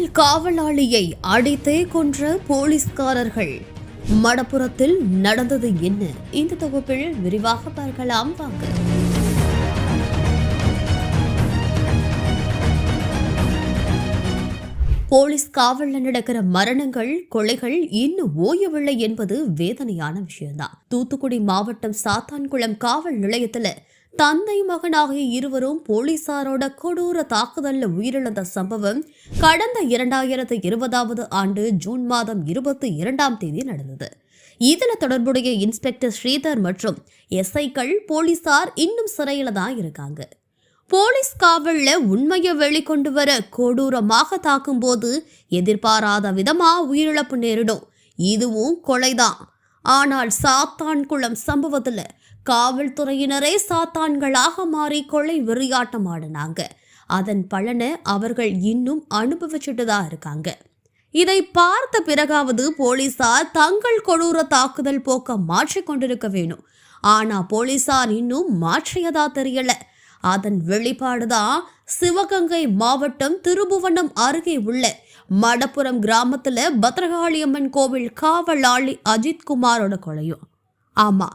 ரயில் காவலாளியை அடித்தே கொன்ற போலீஸ்காரர்கள். மடப்புறத்தில் நடந்தது என்ன? இந்த தொகுப்பில் விரிவாக பார்க்கலாம். வாங்க. போலீஸ் காவலில் நடக்கிற மரணங்கள் கொலைகள் இன்னும் ஓயவில்லை என்பது வேதனையான விஷயம்தான். தூத்துக்குடி மாவட்டம் சாத்தான்குளம் காவல் நிலையத்தில் தந்தை மகனாகிய இருவரும் போலீசாரோட கொடூர தாக்குதல்ல உயிரிழந்த சம்பவம் கடந்த இரண்டாயிரத்து இருபதாவது ஆண்டு ஜூன் மாதம் இருபத்தி இரண்டாம் தேதி நடந்தது. இதில் தொடர்புடைய இன்ஸ்பெக்டர் ஸ்ரீதர் மற்றும் எஸ்ஐக்கள் போலீசார் இன்னும் சிறையில தான் இருக்காங்க. போலீஸ் காவலில் உண்மையை வெளிக்கொண்டு வர கொடூரமாக தாக்கும்போது எதிர்பாராத விதமா உயிரிழப்பு நேரிடும். இதுவும் கொலைதான். ஆனால் சாத்தான்குளம் சம்பவத்தில் காவல்துறையினரே சாத்தான்களாக மாறி கொலை வெறியாட்டம் ஆடினாங்க. அதன் பலனை அவர்கள் இன்னும் அனுபவிச்சுட்டு தான் இருக்காங்க. இதை பார்த்த பிறகாவது போலீசார் தங்கள் கொடூர தாக்குதல் போக்க மாற்றிக்கொண்டிருக்க வேணும். ஆனா போலீசார் இன்னும் மாற்றியதா தெரியல. அதன் வெளிப்பாடுதான் சிவகங்கை மாவட்டம் திருபுவனம் அருகே உள்ள மடப்புரம் கிராமத்துல பத்ரகாளியம்மன் கோவில் காவலாளி அஜித்குமாரோட கொலையும். ஆமா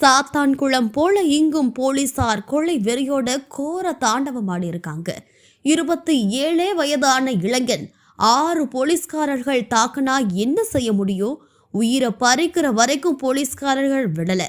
சாத்தான்குளம் போல இங்கும் போலீசார் கொலை வெறியோட கோர தாண்டவம் ஆடியிருக்காங்க. இருபத்தி ஏழே வயதான இளைஞன் ஆறு போலீஸ்காரர்கள் தாக்குனா என்ன செய்ய முடியும்? உயிரை பறிக்கிற வரைக்கும் போலீஸ்காரர்கள் விடல.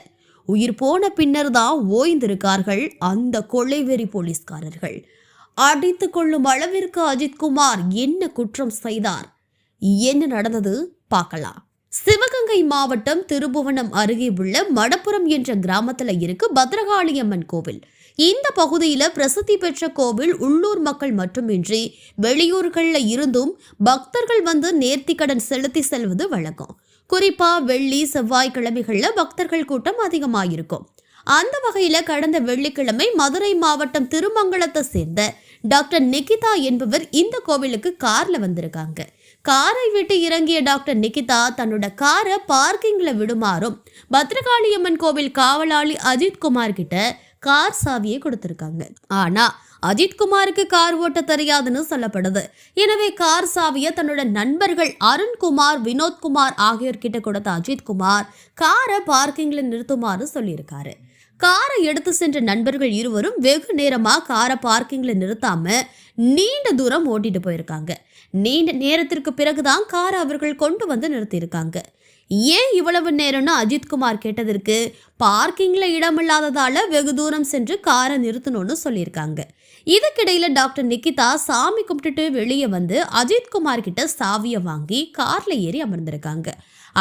உயிர் போன பின்னர் தான் ஓய்ந்திருக்கார்கள் அந்த கொள்ளைவெறி போலீஸ்காரர்கள். அடித்து கொள்ளும் அளவிற்கு அஜித்குமார் என்ன குற்றம் செய்தார்? என்ன நடந்தது? பார்க்கலாம். சிவகங்கை மாவட்டம் திருபுவனம் அருகே உள்ள மடப்புரம் என்ற கிராமத்துல இருக்கு பத்ரகாளியம்மன் கோவில். இந்த பகுதியில பிரசித்தி பெற்ற கோவில் உள்ளூர் மக்கள் மட்டுமின்றி வெளியூர்கள்ல இருந்தும் பக்தர்கள் வந்து நேர்த்திக்கடன் செலுத்தி செல்வது வழக்கம். குறிப்பா வெள்ளி செவ்வாய்க்கிழமைகள்ல பக்தர்கள் கூட்டம் அதிகமாயிருக்கும். அந்த வகையில கடந்த வெள்ளிக்கிழமை மதுரை மாவட்டம் திருமங்கலத்தை சேர்ந்த டாக்டர் நிகிதா என்பவர் இந்த கோவிலுக்கு கார்ல வந்திருக்காங்க. காரை விட்டு இறங்கிய டாக்டர் நிகிதா தன்னோட காரை பார்க்கிங்ல விடுமாறும் பத்ரகாளியம்மன் கோவில் காவலாளி அஜித் குமார் கிட்ட கார் சாவியை கொடுத்திருக்காங்க. ஆனா அஜித்குமாருக்கு கார் ஓட்ட தெரியாதுன்னு சொல்லப்படுது. எனவே கார் சாவியை தன்னோட நண்பர்கள் அருண்குமார் வினோத்குமார் ஆகியோர்கிட்ட கொடுத்த அஜித்குமார் காரை பார்க்கிங்ல நிறுத்துமாறு சொல்லியிருக்காரு. காரை எடுத்து சென்ற நண்பர்கள் இருவரும் வெகு நேரமா காரை பார்க்கிங்ல நிறுத்தாம நீண்ட தூரம் ஓட்டிட்டு போயிருக்காங்க. நீண்ட நேரத்திற்கு பிறகுதான் காரை அவர்கள் கொண்டு வந்து நிறுத்தியிருக்காங்க. ஏன் இவ்வளவு நேரம்னு அஜித்குமார் கேட்டதற்கு பார்க்கிங்கில் இடமில்லாததால் வெகு தூரம் சென்று காரை நிறுத்தணும்னு சொல்லியிருக்காங்க. இதுக்கிடையில் டாக்டர் நிக்கிதா சாமி கும்பிட்டுட்டு வெளியே வந்து அஜித்குமார் கிட்ட சாவியை வாங்கி காரில் ஏறி அமர்ந்திருக்காங்க.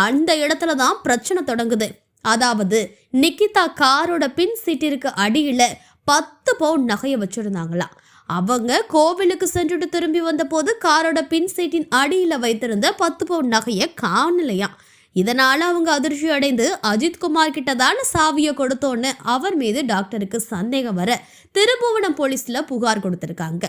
அந்த இடத்துல தான் பிரச்சனை தொடங்குது. அதாவது நிக்கிதா காரோட பின் சீட்டிற்கு அடியில் பத்து பவுன் நகையை வச்சுருந்தாங்களாம். அவங்க கோவிலுக்கு சென்றுட்டு திரும்பி வந்தபோது காரோட பின் சீட்டின் அடியில் வைத்திருந்த பத்து பவுன் நகையை காணலையாம் இதனால் அவங்க அதிர்ச்சி அடைந்து அஜித்குமார் கிட்ட தான் சாவியை கொடுத்தோன்னு அவர் மீது டாக்டருக்கு சந்தேகம் வர திருபுவனம் போலீஸில் புகார் கொடுத்துருக்காங்க.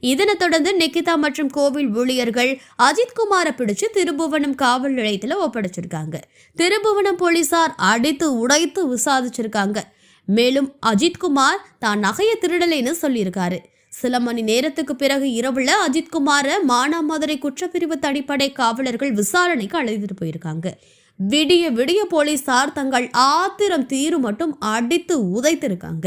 இதனைத் தொடர்ந்து நிக்கிதா மற்றும் கோவில் ஊழியர்கள் அஜித்குமாரை பிடிச்சு திருபுவனம் காவல் நிலையத்தில் ஒப்படைச்சிருக்காங்க. திருபுவனம் போலீசார் அடித்து உடைத்து விசாரிச்சிருக்காங்க. மேலும் அஜித்குமார் தான் நகையை திருடலைன்னு சொல்லியிருக்காரு. சில மணி நேரத்துக்கு பிறகு இரவுல அஜித்குமார மானாமதுரை குற்றப்பிரிவு தனிப்படை காவலர்கள் விசாரணைக்கு அழைத்துட்டு போயிருக்காங்க. விடிய விடிய போலீசார் தங்கள் ஆத்திரம் தீரு மட்டும் அடித்து உதைத்திருக்காங்க.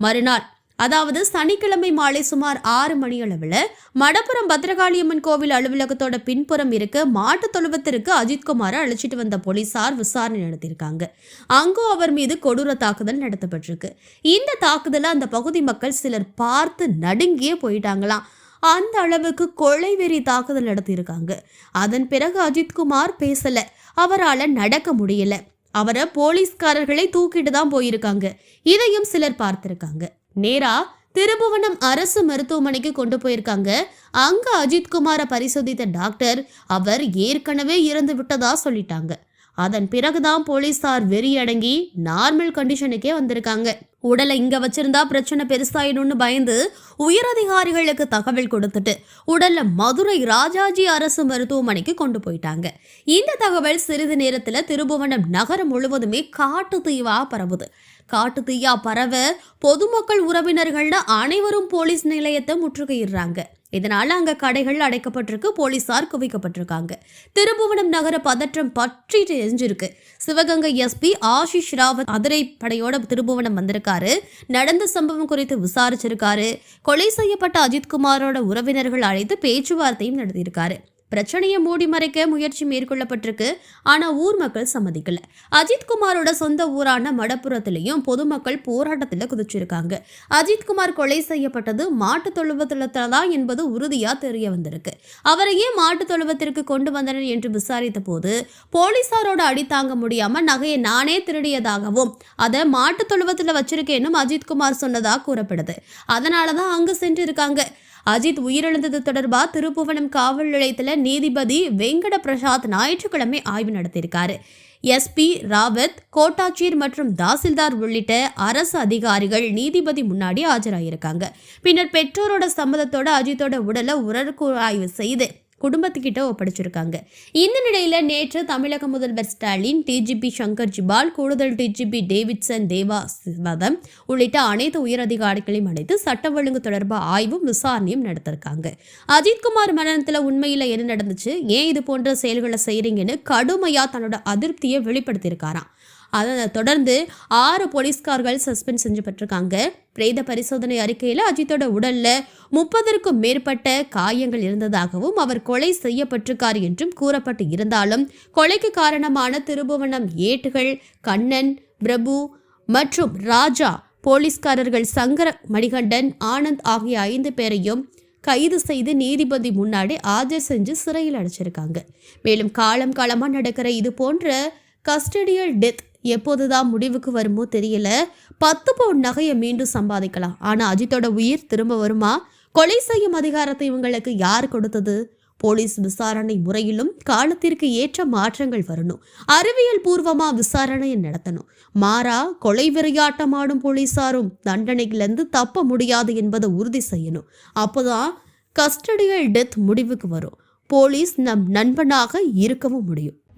மறுநாள் அதாவது சனிக்கிழமை மாலை சுமார் ஆறு மணி அளவில் மடப்புறம் பத்ரகாளியம்மன் கோவில் அலுவலகத்தோட பின்புறம் இருக்க மாட்டு தொழுவத்திற்கு அஜித்குமாரை அழைச்சிட்டு வந்த போலீசார் விசாரணை நடத்தியிருக்காங்க. அங்கும் அவர் மீது கொடூர தாக்குதல் நடத்தப்பட்டிருக்கு. இந்த தாக்குதலை அந்த பகுதி மக்கள் சிலர் பார்த்து நடுங்கியே போயிட்டாங்களாம். அந்த அளவுக்கு கொலை வெறி தாக்குதல் நடத்தியிருக்காங்க. அதன் பிறகு அஜித்குமார் பேசல. அவரால் நடக்க முடியல. அவரை போலீஸ்காரர்களை தூக்கிட்டு தான் போயிருக்காங்க. இதையும் சிலர் பார்த்திருக்காங்க. நேரா திருபுவனம் அரசு மருத்துவமனைக்கு கொண்டு போயிருக்காங்க. அங்க அஜித்குமாரை பரிசோதித்த டாக்டர் அவர் ஏற்கனவே இறந்து விட்டதா சொல்லிட்டாங்க. அதன் பிறகுதான் போலீசார் வெறியடங்கி நார்மல் கண்டிஷனுக்கே வந்திருக்காங்க. உடலை இங்க வச்சிருந்தா பிரச்சனை பெருசாயிடும்னு பயந்து உயரதிகாரிகளுக்கு தகவல் கொடுத்துட்டு உடலை மதுரை ராஜாஜி அரசு மருத்துவமனைக்கு கொண்டு போயிட்டாங்க. இந்த தகவல் சிறிது நேரத்துல திருபுவனம் நகரம் முழுவதுமே காட்டு தீவா பரவுது. காட்டு தீயா பரவ பொதுமக்கள் உறவினர்கள்னு அனைவரும் போலீஸ் நிலையத்தை முற்றுகையிடுறாங்க. இதனால் அங்க கடைகள் அடைக்கப்பட்டிருக்கு போலீசார் குவிக்கப்பட்டிருக்காங்க. திருபுவனம் நகர பதற்றம் பற்றிட்டு எரிஞ்சிருக்கு சிவகங்கை எஸ்பி ஆஷிஷ் ராவத் அதிரை படையோட திருபுவனம் வந்திருக்காரு. நடந்த சம்பவம் குறித்து விசாரிச்சிருக்காரு. கொலை செய்யப்பட்ட அஜித்குமாரோட உறவினர்கள் அழைத்து பேச்சுவார்த்தையும் நடத்தியிருக்காரு. பிரச்சனையை மூடி மறைக்க முயற்சி மேற்கொள்ளப்பட்டிருக்கு. ஆனா ஊர் மக்கள் சம்மதிக்கல. அஜித்குமாரோட சொந்த ஊரான மடப்புறத்திலையும் பொதுமக்கள் போராட்டத்தில் குதிச்சிருக்காங்க. அஜித்குமார் கொலை செய்யப்பட்டது மாட்டு தொழுவத்தில் தான் என்பது உறுதியா தெரிய வந்திருக்கு. அவரையே மாட்டு தொழுவத்திற்கு கொண்டு வந்தனர் என்று விசாரித்த போது போலீசாரோட அடி தாங்க முடியாம நகையை நானே திருடியதாகவும் அதை மாட்டுத் தொழுவத்தில் வச்சிருக்கேன்னு அஜித்குமார் சொன்னதாக கூறப்படுது. அதனால தான் அங்கு சென்று இருக்காங்க அஜித் உயிரிழந்தது தொடர்பாக திருப்புவனம் காவல் நிலையத்தில் நீதிபதி வெங்கட பிரசாத் ஞாயிற்றுக்கிழமை ஆய்வு நடத்தியிருக்காரு. எஸ்பி ராவத் கோட்டாட்சியர் மற்றும் தாசில்தார் உள்ளிட்ட அரசு அதிகாரிகள் நீதிபதி முன்னாடி ஆஜராகியிருக்காங்க பின்னர் பெற்றோரோட சம்மதத்தோட அஜித்தோட உடலை உடற்கூறாய்வு செய்து குடும்பத்துக்கிட்ட ஒப்படைச்சிருக்காங்க. இந்த நிலையில் நேற்று தமிழக முதல்வர் ஸ்டாலின் டிஜிபி சங்கர் ஜிபால் கூடுதல் டிஜிபி டேவிட்சன் தேவா சிவதம் உள்ளிட்ட அனைத்து உயரதிகாரிகளையும் அழைத்து சட்ட ஒழுங்கு தொடர்பாக ஆய்வும் விசாரணையும் நடத்திருக்காங்க. அஜித்குமார் மரணத்தில் உண்மையில் என்ன நடந்துச்சு? ஏன் இது போன்ற செயல்களை செய்கிறீங்கன்னு கடுமையாக தன்னோட அதிருப்தியை வெளிப்படுத்தியிருக்காராம். அதை தொடர்ந்து ஆறு போலீஸ்கார்கள் சஸ்பெண்ட் செஞ்சப்பட்டிருக்காங்க பிரேத பரிசோதனை அறிக்கையில் அஜித்தோட உடல்ல முப்பதற்கும் மேற்பட்ட காயங்கள் இருந்ததாகவும் அவர் கொலை செய்யப்பட்டிருக்கார் என்றும் கூறப்பட்டு இருந்தாலும் கொலைக்கு காரணமான திருபுவனம் ஏட்டுகள் கண்ணன் பிரபு மற்றும் ராஜா போலீஸ்காரர்கள் சங்கர மணிகண்டன் ஆனந்த் ஆகிய ஐந்து பேரையும் கைது செய்து நீதிபதி முன்னாடி ஆஜர் செஞ்சு சிறையில் அடைச்சிருக்காங்க. மேலும் காலம் காலமாக நடக்கிற இது போன்ற கஸ்டடியல் டெத் எப்போதுதான் முடிவுக்கு வருமோ தெரியல. பத்து பவுன் நகையை மீண்டும் சம்பாதிக்கலாம். ஆனால் அஜித்தோட உயிர் திரும்ப வருமா? கொலை செய்யும் அதிகாரத்தை இவங்களுக்கு யார் கொடுத்தது? போலீஸ் விசாரணை முறையிலும் காலத்திற்கு ஏற்ற மாற்றங்கள் வரணும். அறிவியல் பூர்வமா விசாரணையை நடத்தணும். மாறா கொலை விரையாட்டமாடும் போலீசாரும் தண்டனையிலிருந்து தப்ப முடியாது என்பதை உறுதி செய்யணும். அப்போதான் கஸ்டடியல் டெத் முடிவுக்கு வரும். போலீஸ் நம் நண்பனாக இருக்கவும் முடியும்.